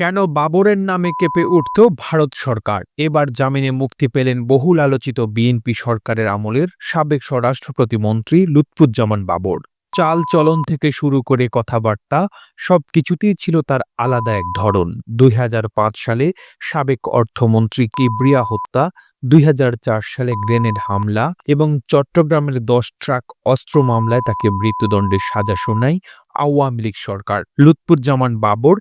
কেন বাবরের নামে কেঁপে উঠত ভারত সরকার? এবার জামিনে মুক্তি পেলেন বহুল আলোচিত বিএনপি সরকারের আমলের সাবেক স্বরাষ্ট্র প্রতিমন্ত্রী লুৎফুজ্জামান বাবর। চাল চলন থেকে শুরু করে কথাবার্তা সবকিছুতেই ছিল তার আলাদা এক ধরন। দুই হাজার পাঁচ সালে সাবেক অর্থমন্ত্রী কিব্রিয়া হত্যা দুই হাজার চার সালে গ্রেনেড হামলা এবং চট্টগ্রামের দশ ট্রাক অস্ত্র মামলায় তাকে মৃত্যুদণ্ডের সাজা শোনায় আওয়ামী লীগ সরকার। লুৎফুজ্জামান বাবর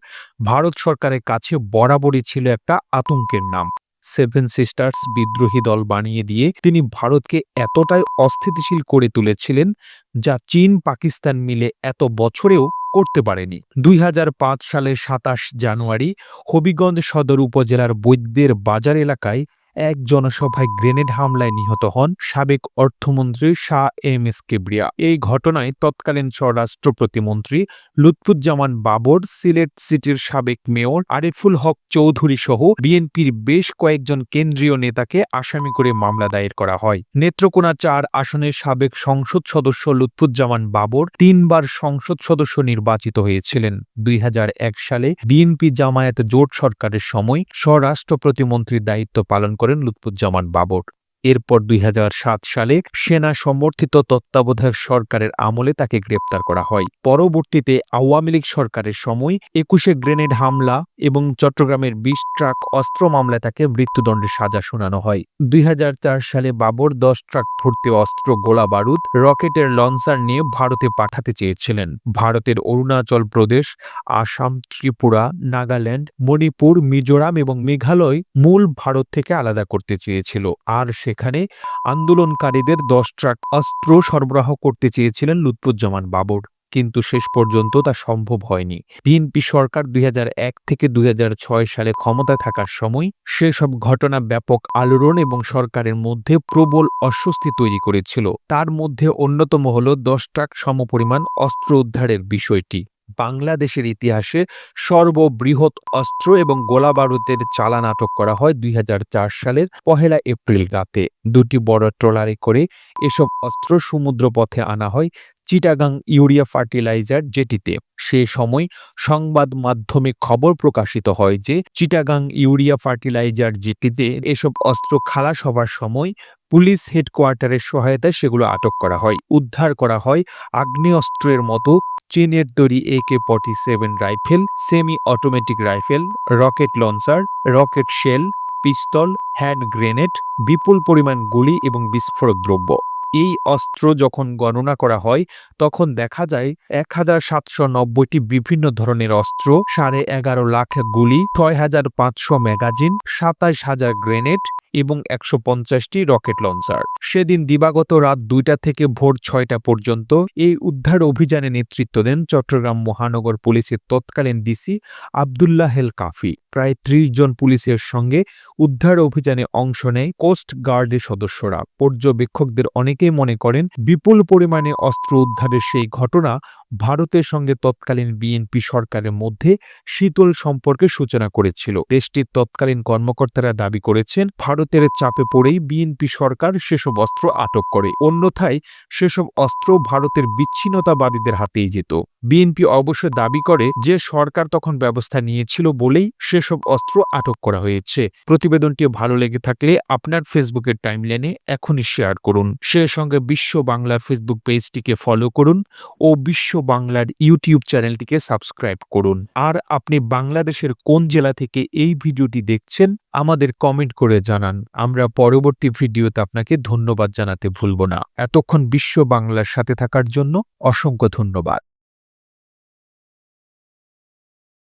ভারত সরকারের কাছে বরাবরই ছিল একটা আতঙ্কের নাম। সেভেন সিস্টার্স বিদ্রোহী দল বানিয়ে দিয়ে তিনি ভারতকে এতটাই অস্থিতিশীল করে তুলেছিলেন যা চীন পাকিস্তান মিলে এত বছরেও করতে পারেনি। দুই হাজার পাঁচ সালের সাতাশ জানুয়ারি হবিগঞ্জ সদর উপজেলার বৈদ্যের বাজার এলাকায় এক জনসভায় গ্রেনেড হামলায় নিহত হন সাবেক অর্থমন্ত্রী শাহ এম এস কেবরিয়া। এই ঘটনায় তৎকালীন স্বরাষ্ট্র প্রতিমন্ত্রী লুৎফুজ্জামান বাবর, সিলেট সিটির সাবেক মেয়র আরিফুল হক চৌধুরী সহ বিএনপির বেশ কয়েকজন কেন্দ্রীয় নেতাকে আসামি করে মামলা দায়ের করা হয়। নেত্রকোনা চার আসনের সাবেক সংসদ সদস্য লুৎফুজ্জামান বাবর তিনবার সংসদ সদস্য নির্বাচিত হয়েছিলেন। দুই হাজার এক সালে বিএনপি জামায়াত জোট সরকারের সময় স্বরাষ্ট্র প্রতিমন্ত্রীর দায়িত্ব পালন করেন লুৎফুজ্জামান বাবর। এরপর দুই হাজার সাত সালে সেনা সমর্থিত তত্ত্বাবধায়ক সরকারের আমলে তাকে গ্রেপ্তার করা হয়। পরবর্তীতে আওয়ামী লীগ সরকারের সময় একুশে গ্রেনেড হামলা এবং চট্টগ্রামের বিশ ট্রাক অস্ত্র মামলায় তাকে মৃত্যুদণ্ডের সাজা শোনানো হয়। দুই হাজার চার সালে বাবর দশ ট্রাক ভর্তি অস্ত্র, গোলা বারুদ, রকেটের লঞ্চার নিয়ে ভারতে পাঠাতে চেয়েছিলেন। ভারতের অরুণাচল প্রদেশ, আসাম, ত্রিপুরা, নাগাল্যান্ড, মণিপুর, মিজোরাম এবং মেঘালয় মূল ভারত থেকে আলাদা করতে চেয়েছিল। আর সেখানে আন্দোলনকারীদের দশ ট্রাক অস্ত্র সরবরাহ করতে চেয়েছিলেন লুৎফুজ্জামান বাবর। কিন্তু শেষ পর্যন্ত তা সম্ভব হয়নি। বিএনপি সরকার দুই হাজার এক থেকে দুই হাজার ছয় সালে ক্ষমতায় থাকার সময় সেসব ঘটনা ব্যাপক আলোড়ন এবং সরকারের মধ্যে প্রবল অস্বস্তি তৈরি করেছিল। তার মধ্যে অন্যতম হল দশ ট্রাক সমপরিমাণ অস্ত্র উদ্ধারের বিষয়টি। বাংলাদেশের ইতিহাসে সর্ববৃহৎ অস্ত্র এবং গোলা বারুদের চালা নাটক করা হয় দুই হাজার চার সালের পহেলা এপ্রিল রাতে। দুটি বড় ট্রলারে করে এসব অস্ত্র সমুদ্রপথে আনা হয় চিটাগাং ইউরিয়া ফার্টিলাইজার যেটিতে সে সময় সংবাদ মাধ্যমে খবর প্রকাশিত হয় যে চিটাগাং ইউরিয়া ফার্টিলাইজার যেটিতে এসব অস্ত্র খালাস হবার সময় পুলিশ হেডকোয়ার্টারের সহায়তায় সেগুলো আটক করা হয়। উদ্ধার করা হয় আগ্নেয়াস্ত্রের মতো চীনের তৈরি AK forty seven rifle semi automatic rifle, rocket launcher, rocket shell, pistol, hand grenade, বিপুল পরিমাণ গুলি এবং বিস্ফোরক দ্রব্য। এই অস্ত্র যখন গণনা করা হয়, তখন দেখা যায় এক হাজার সাতশো নব্বইটি বিভিন্ন ধরনের অস্ত্র, সাড়ে এগারো লাখ গুলি ছয় হাজার পাঁচশো ম্যাগাজিন, সাতাশ হাজার গ্রেনেড এবং একশো পঞ্চাশটি রকেট লঞ্চার। সেদিন দিবাগত রাত দুইটা থেকে ভোর ছয়টা পর্যন্ত এই উদ্ধার অভিযানে নেতৃত্ব দেন চট্টগ্রাম মহানগর পুলিশের তৎকালীন ডিসি আবদুল্লাহ হেল কাফি। প্রায় ত্রিশ জন পুলিশের সঙ্গে উদ্ধার অভিযানে অংশ নেয় কোস্ট গার্ডের সদস্যরা। পর্যবেক্ষকদের অনেকেই মনে করেন বিপুল পরিমাণে অস্ত্র উদ্ধারের সেই ঘটনা ভারতের সঙ্গে তৎকালীন বিএনপি সরকারের মধ্যে শীতল সম্পর্কে সূচনা করেছিল। দেশটির তৎকালীন কর্মকর্তারা দাবি করেছেন, ভারতের চাপে পড়েই বিএনপি সরকার সেসব অস্ত্র আটক করে। অন্যথায় সেসব অস্ত্র ভারতের বিচ্ছিন্নতাবাদীদের হাতেই যেত। বিএনপি অবশ্য দাবি করে যে সরকার তখন ব্যবস্থা নিয়েছিল বলেই সেসব অস্ত্র আটক করা হয়েছে। প্রতিবেদনটি ভালো লেগে থাকলে আপনার ফেসবুকের টাইমলাইনে এখনই শেয়ার করুন। সে সঙ্গে বিশ্ব বাংলার ফেসবুক পেজটিকে ফলো করুন ও বিশ্ব বাংলার ইউটিউব চ্যানেলটিকে সাবস্ক্রাইব করুন। আর আপনি বাংলাদেশের কোন জেলা থেকে এই ভিডিওটি দেখছেন, আমাদের কমেন্ট করে জানান। আমরা পরবর্তী ভিডিওতে আপনাকে ধন্যবাদ জানাতে ভুলব না। এতক্ষণ বিশ্ব বাংলার সাথে থাকার জন্য অসংখ্য ধন্যবাদ।